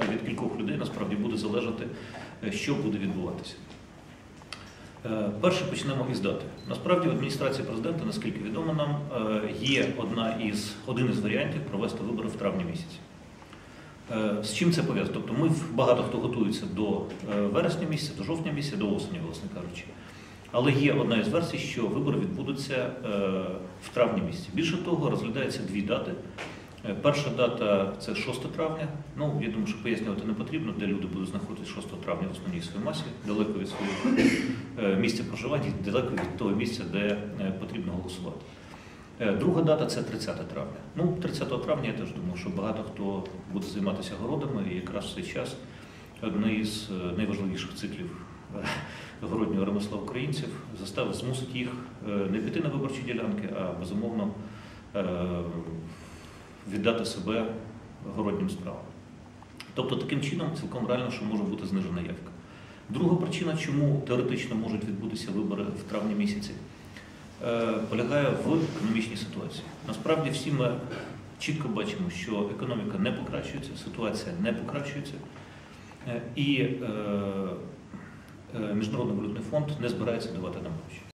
а від кількох людей насправді буде залежати, е, що буде відбуватися. Е, Перше почнемо із дати. Насправді в адміністрації президента, наскільки відомо нам, е, є одна із, один із варіантів провести вибори в травні місяці. З чим це пов'язано? Тобто ми багато хто готується до вересня місяця, до жовтня місяця, до осені, власне кажучи. Але є одна із версій, що вибори відбудуться в травні місяці. Більше того, розглядаються дві дати. Е, Перша дата це 6 травня. Ну, я думаю, що пояснювати не потрібно, де люди будуть знаходитися 6 травня в основній своїй масі, далеко від свого е, місця проживання, далеко від того місця, де е, потрібно голосувати. Друга дата це 30 травня. Ну, 30 травня я теж думаю, що багато хто буде займатися городами, і якраз в цей час одне із найважливіших циклів городнього ремесла українців заставить змусить їх не піти на виборчі ділянки, а безумовно віддати себе городнім справам. Тобто таким чином цілком реально, що може бути знижена явка. Друга причина, чому теоретично можуть відбутися вибори в травні місяці, е, полягає в економічній ситуації. Насправді всі ми чітко бачимо, що економіка не покращується, ситуація не покращується, е, і е, Міжнародний валютний фонд не збирається давати нам гроші.